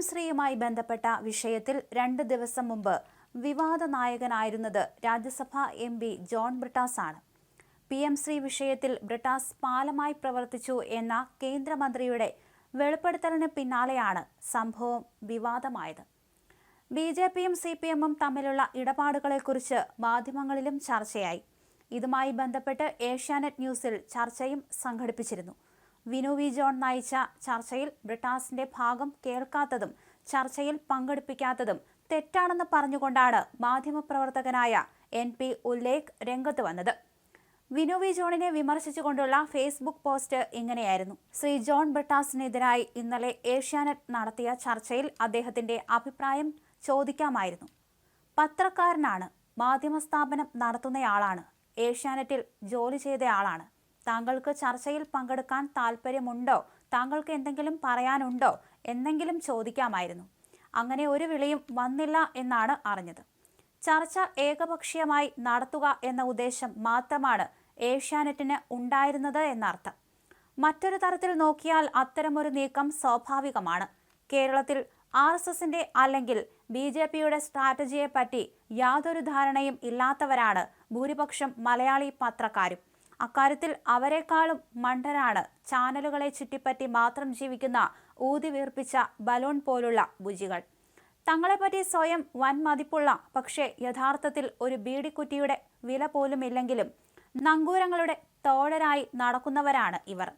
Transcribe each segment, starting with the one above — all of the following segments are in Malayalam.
എം ശ്രീയുമായി ബന്ധപ്പെട്ട വിഷയത്തിൽ രണ്ട് ദിവസം മുമ്പ് വിവാദ നായകനായിരുന്നത് രാജ്യസഭാ എം പി ജോൺ ബ്രിട്ടാസ് ആണ് പി എം ശ്രീ വിഷയത്തിൽ ബ്രിട്ടാസ് പാലമായി പ്രവർത്തിച്ചു എന്ന കേന്ദ്രമന്ത്രിയുടെ വെളിപ്പെടുത്തലിന് പിന്നാലെയാണ് സംഭവം വിവാദമായത്. ബി ജെ പിയും സി പി എമ്മും തമ്മിലുള്ള ഇടപാടുകളെക്കുറിച്ച് മാധ്യമങ്ങളിലും ചർച്ചയായി. ഇതുമായി ബന്ധപ്പെട്ട് ഏഷ്യാനെറ്റ് ന്യൂസിൽ ചർച്ചയും സംഘടിപ്പിച്ചിരുന്നു. വിനു വി ജോൺ നയിച്ച ചർച്ചയിൽ ബ്രിട്ടാസിന്റെ ഭാഗം കേൾക്കാത്തതും ചർച്ചയിൽ പങ്കെടുപ്പിക്കാത്തതും തെറ്റാണെന്ന് പറഞ്ഞുകൊണ്ടാണ് മാധ്യമപ്രവർത്തകനായ എൻ പി ഉല്ലേഖ് രംഗത്ത് വന്നത്. വിനു വി ജോണിനെ വിമർശിച്ചുകൊണ്ടുള്ള ഫേസ്ബുക്ക് പോസ്റ്റ് ഇങ്ങനെയായിരുന്നു. ശ്രീ ജോൺ ബ്രിട്ടാസിനെതിരായി ഇന്നലെ ഏഷ്യാനെറ്റ് നടത്തിയ ചർച്ചയിൽ അദ്ദേഹത്തിന്റെ അഭിപ്രായം ചോദിക്കാമായിരുന്നു. പത്രക്കാരനാണ് മാധ്യമ സ്ഥാപനം നടത്തുന്നയാളാണ് ഏഷ്യാനെറ്റിൽ ജോലി ചെയ്തയാളാണ്. താങ്കൾക്ക് ചർച്ചയിൽ പങ്കെടുക്കാൻ താല്പര്യമുണ്ടോ താങ്കൾക്ക് എന്തെങ്കിലും പറയാനുണ്ടോ? എന്നെങ്കിലും ചോദിക്കാമായിരുന്നു. അങ്ങനെ ഒരു വിളിയും വന്നില്ല എന്നാണ് അറിഞ്ഞത്. ചർച്ച ഏകപക്ഷീയമായി നടത്തുക എന്ന ഉദ്ദേശം മാത്രമാണ് ഏഷ്യാനെറ്റിന് ഉണ്ടായിരുന്നത് എന്നർത്ഥം. മറ്റൊരു തരത്തിൽ നോക്കിയാൽ അത്തരമൊരു നീക്കം സ്വാഭാവികമാണ്. കേരളത്തിൽ ആർ എസ് എസിന്റെ അല്ലെങ്കിൽ ബി ജെ പിയുടെ സ്ട്രാറ്റജിയെ പറ്റി യാതൊരു ധാരണയും ഇല്ലാത്തവരാണ് ഭൂരിപക്ഷം മലയാളി പത്രക്കാരും. അക്കാര്യത്തിൽ അവരെക്കാളും മണ്ടനാണ്. ചാനലുകളെ ചുറ്റിപ്പറ്റി മാത്രം ജീവിക്കുന്ന ഊതി വീർപ്പിച്ച ബലൂൺ പോലുള്ള ബുജികൾ. തങ്ങളെപ്പറ്റി സ്വയം വൻ മതിപ്പുള്ള പക്ഷേ യഥാർത്ഥത്തിൽ ഒരു ബീഡിക്കുറ്റിയുടെ വില പോലുമില്ലെങ്കിലും നങ്കൂരങ്ങളുടെ തോഴരായി നടക്കുന്നവരാണ് ഇവർ.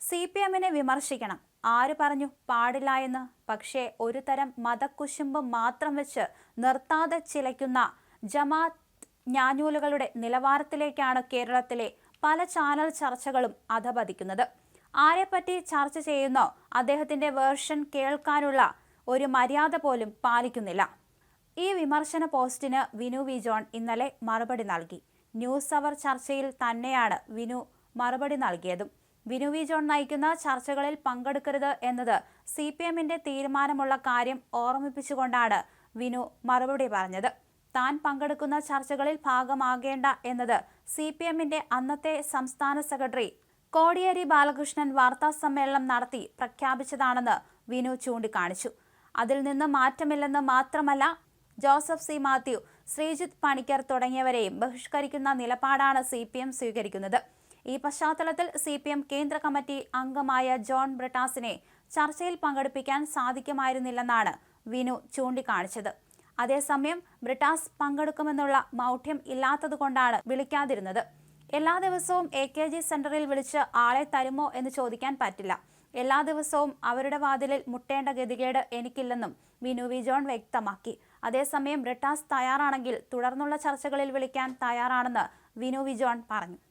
സി പി എമ്മിനെ വിമർശിക്കണം. ആര് പറഞ്ഞു പാടില്ല എന്ന്? പക്ഷേ ഒരു തരം മതക്കുശുമ്പ് മാത്രം വെച്ച് നിർത്താതെ ചിലയ്ക്കുന്ന ജമാ ഞാഞ്ഞൂലുകളുടെ നിലവാരത്തിലേക്കാണ് കേരളത്തിലെ പല ചാനൽ ചർച്ചകളും അധപതിക്കുന്നത്. ആരെപ്പറ്റി ചർച്ച ചെയ്യുന്നോ അദ്ദേഹത്തിന്റെ വേർഷൻ കേൾക്കാനുള്ള ഒരു മര്യാദ പോലും പാലിക്കുന്നില്ല. ഈ വിമർശന പോസ്റ്റിന് വിനു വി ജോൺ ഇന്നലെ മറുപടി നൽകി. ന്യൂസ് അവർ ചർച്ചയിൽ തന്നെയാണ് വിനു മറുപടി നൽകിയതും. വിനു വി ജോൺ നയിക്കുന്ന ചർച്ചകളിൽ പങ്കെടുക്കരുത് എന്നത് സി പി എമ്മിന്റെ തീരുമാനമുള്ള കാര്യം ഓർമ്മിപ്പിച്ചുകൊണ്ടാണ് വിനു മറുപടി പറഞ്ഞത്. താൻ പങ്കെടുക്കുന്ന ചർച്ചകളിൽ ഭാഗമാകേണ്ട എന്നത് സി പി എമ്മിന്റെ അന്നത്തെ സംസ്ഥാന സെക്രട്ടറി കോടിയേരി ബാലകൃഷ്ണൻ വാർത്താ സമ്മേളനം നടത്തി പ്രഖ്യാപിച്ചതാണെന്ന് വിനു ചൂണ്ടിക്കാണിച്ചു. അതിൽ നിന്ന് മാറ്റമില്ലെന്ന് മാത്രമല്ല ജോസഫ് സി. മാത്യു ശ്രീജിത്ത് പണിക്കർ തുടങ്ങിയവരെയും ബഹിഷ്കരിക്കുന്ന നിലപാടാണ് സി പി എം സ്വീകരിക്കുന്നത്. ഈ പശ്ചാത്തലത്തിൽ സി പി എം കേന്ദ്ര കമ്മിറ്റി അംഗമായ ജോൺ ബ്രിട്ടാസിനെ ചർച്ചയിൽ പങ്കെടുപ്പിക്കാൻ സാധിക്കുമായിരുന്നില്ലെന്നാണ് വിനു ചൂണ്ടിക്കാണിച്ചത്. അതേസമയം ബ്രിട്ടാസ് പങ്കെടുക്കുമെന്നുള്ള മൗഢ്യം ഇല്ലാത്തതുകൊണ്ടാണ് വിളിക്കാതിരുന്നത്. എല്ലാ ദിവസവും എ കെ ജി സെന്ററിൽ വിളിച്ച് ആളെ തരുമോ എന്ന് ചോദിക്കാൻ പറ്റില്ല. എല്ലാ ദിവസവും അവരുടെ വാതിലിൽ മുട്ടേണ്ട ഗതികേട് എനിക്കില്ലെന്നും വിനു വി ജോൺ വ്യക്തമാക്കി. അതേസമയം ബ്രിട്ടാസ് തയ്യാറാണെങ്കിൽ തുടർന്നുള്ള ചർച്ചകളിൽ വിളിക്കാൻ തയ്യാറാണെന്ന് വിനു വിജോൺ പറഞ്ഞു.